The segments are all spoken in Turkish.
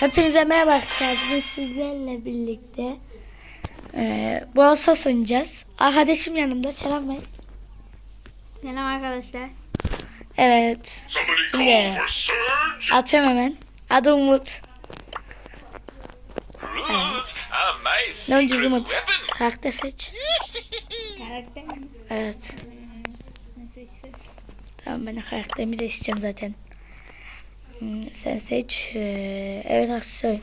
Hepinize merhaba arkadaşlar. Bugün sizlerle birlikte e, Brawl oynayacağız. Arkadaşım yanımda. Selam ver. Selam arkadaşlar. Evet. Şimdi atıyorum hemen. Adı Umut. Nice Ne secret Umut? Karakter seç. Karakter mi? Evet. Tamam ben de karakterimi seçeceğim zaten. Sen seç. E, evet Spooky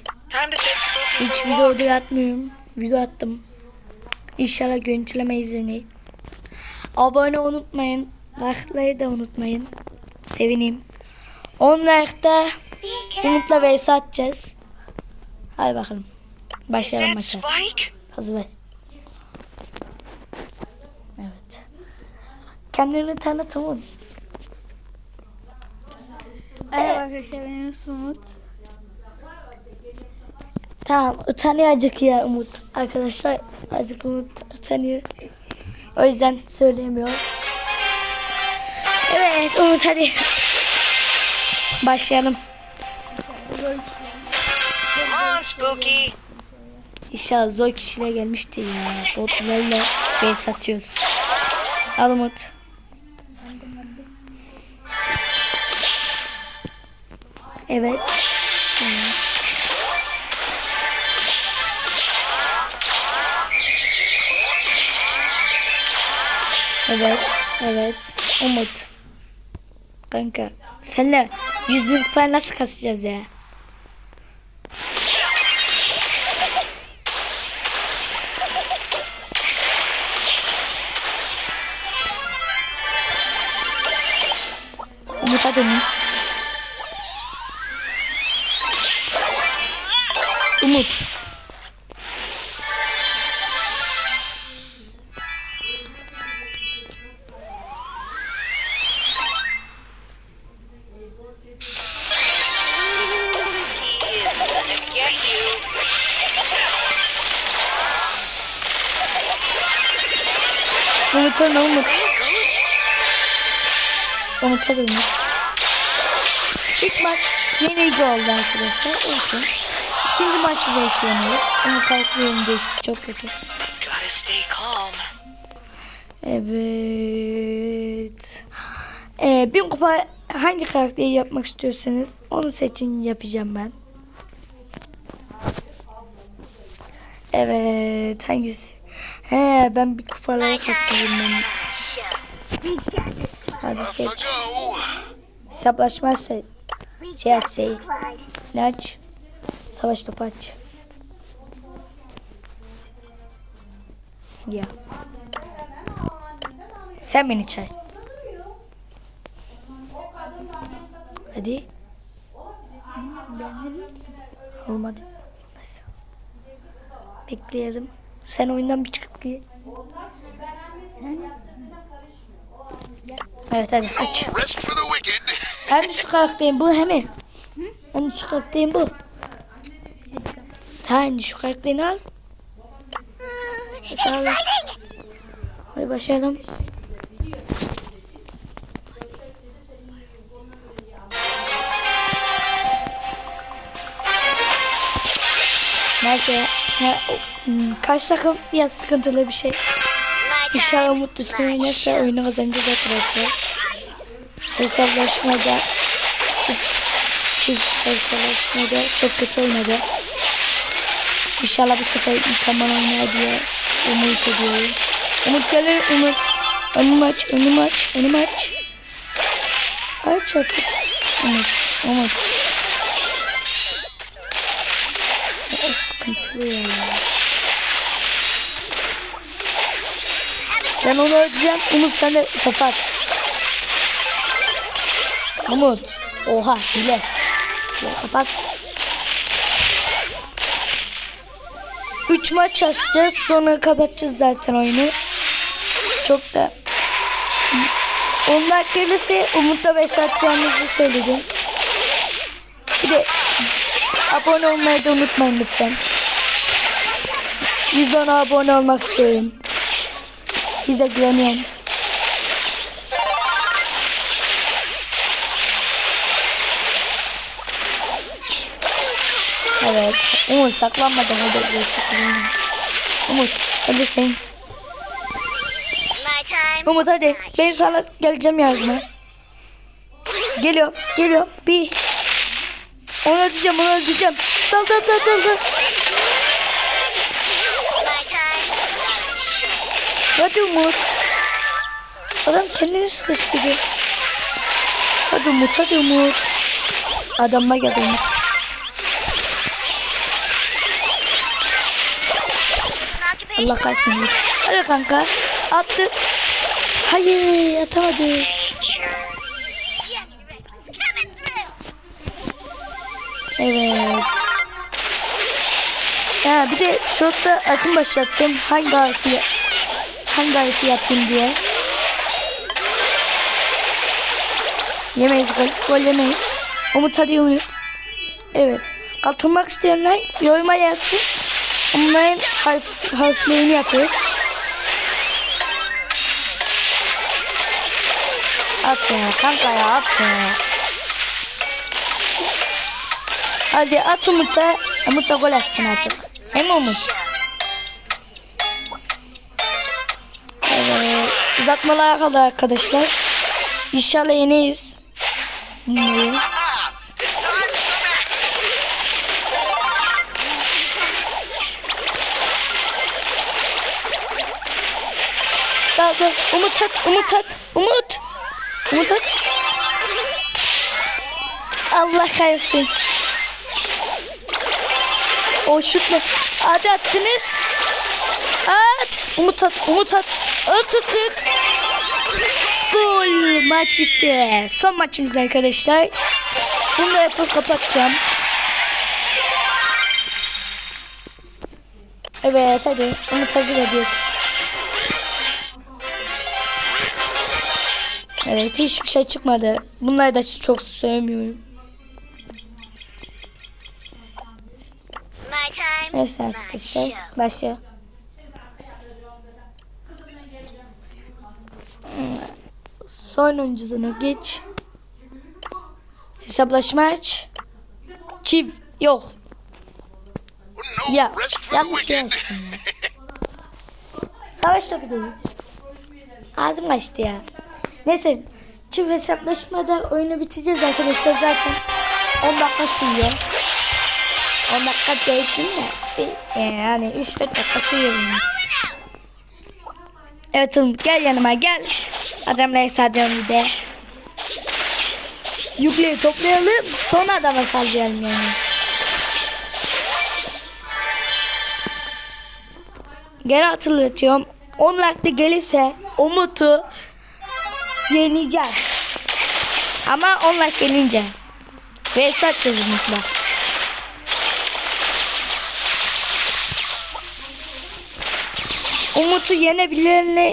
Hiç video video atmıyorum. Video attım. İnşallah görüntüleme izleyin. Abone unutmayın. Like'ları da unutmayın. Sevineyim. 10 like'da Umut'la vs atacağız. Hadi bakalım. Başlayalım maça. Hazır ver. Evet. Kendini tanıt Umut. Merhaba arkadaşlar benim ismim Umut. Tamam utanıyor acık ya Umut. Arkadaşlar acık Umut utanıyor. O yüzden söyleyemiyor. Evet Umut hadi. Başlayalım. On, Spooky. İnşallah zor kişiyle gelmişti ya. Botlarla bey satıyoruz. Al Umut. Evet. Evet, evet. Umut. Kanka, senle 100 bin kupa nasıl kasacağız ya? Umut hadi Umut. Umut. Umut ölme Umut. Umut Umut. İlk maç yenilgi oldu arkadaşlar. Olsun. İkinci maç belki yenilir. Umut farklı yönü değişti. Çok kötü. Gotta stay calm. Evet. Ee, bin kupa hangi karakteri yapmak istiyorsanız onu seçin yapacağım ben. Evet hangisi? He ben bir kupalara katılayım ben. Hadi seç. Hesaplaşma şey. Şey aç şey. Ne aç? Savaş topu aç. Ya. Sen beni çay. Hadi. Olmadı. Bekleyelim. Sen oyundan bir çıkıp gel. Sen Evet hadi aç. Ben de şu karakterim bu hemen. Ben de şu karakterim bu. Sen şu karakterini al. Sağ. Hadi başlayalım. Neyse. Ha, hmm, kaç takım biraz sıkıntılı bir şey. İnşallah düzgün oynarsa oyunu kazanacağız arkadaşlar. Hesaplaşmada çift, çift hesaplaşmada çok kötü oynadı. İnşallah bu sefer mükemmel oynar diye umut ediyorum. Umut gelir Umut. Önümü aç, önümü aç, önümü aç. Aç artık. Umut, Umut. O sıkıntılı ya. Ben onu öldüreceğim. Umut sen de kapat. Umut. Oha hile. Ya kapat. Üç maç açacağız. Sonra kapatacağız zaten oyunu. Çok da onlar gelirse Umut'la mesajlarınızı söyledim. Bir de abone olmayı da unutmayın lütfen. 110 abone olmak istiyorum. Bize güveniyorum. Evet. Umut saklanmadan hadi buraya çıkalım. Umut hadi sen. Umut hadi. Ben sana geleceğim yardıma. Geliyorum. Geliyorum. Bir. Onu ödeyeceğim. Onu ödeyeceğim. Dal dal dal dal. dal. Hadi Umut. Adam kendini sıkıştırdı. Hadi Umut. Hadi Umut. Adamla geldi Umut. Allah Umut. Hadi kanka. Attı. Hayır atamadı. Evet. Ha bir de şotta akım başlattım. Hangi harfi hangi harfi yapayım diye. Yemeyiz gol. Gol yemeyiz. Umut hadi Umut. Evet. Katılmak isteyenler yoruma yazsın. Onların harf, harflerini yapıyoruz. At ya kanka ya at ya. Hadi at Umut'a. Umut da gol atsın artık. Hem Umut. Evet. Uzatmalara kaldı arkadaşlar. İnşallah yeneyiz. Bunları. Daha da Umut at, Umut at, Umut. Umut at. Allah kahretsin. O şutla. Hadi attınız. At. Umut at. Umut at. At attık. Gol. Maç bitti. Son maçımız arkadaşlar. Bunu da yapıp kapatacağım. Evet hadi. Umut hazır ediyor. Evet hiçbir şey çıkmadı. Bunları da çok sevmiyorum. Neyse arkadaşlar. Başla. Son oyuncusuna geç. Hesaplaşma aç. Çift yok. Ya yanlış ya. Savaş topu dedi. Ağzım açtı ya. Neyse çift hesaplaşmada oyunu bitireceğiz arkadaşlar zaten. 10 dakika sürüyor. 10 dakika değil mi? E, yani 3-4 dakika sürüyor. Evet oğlum gel yanıma gel. Adamlara saldıralım bir de. Yükleyi toplayalım sonra adama saldıralım yani. Geri hatırlatıyorum. 10 dakika gelirse Umut'u yeneceğim. Ama 10 dakika gelince. Ve satacağız Umut'la. Umut'u yenebilir mi?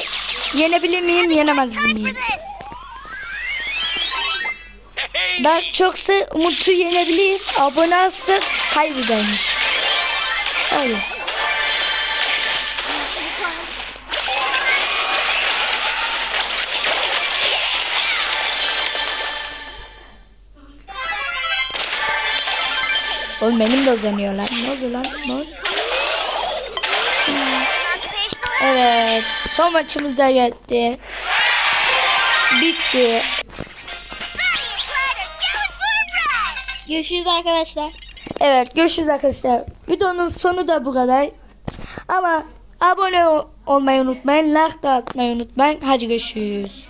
Yenebilir miyim? Yenemez miyim? Daha çoksa Umut'u yenebilir. Abone olsa kaybedermiş. Öyle. Oğlum benim de uzanıyor lan. Ne oldu lan? Ne oldu? Evet. Son maçımız da geldi. Bitti. Görüşürüz arkadaşlar. Evet görüşürüz arkadaşlar. Videonun sonu da bu kadar. Ama abone ol- olmayı unutmayın. Like da atmayı unutmayın. Hadi görüşürüz.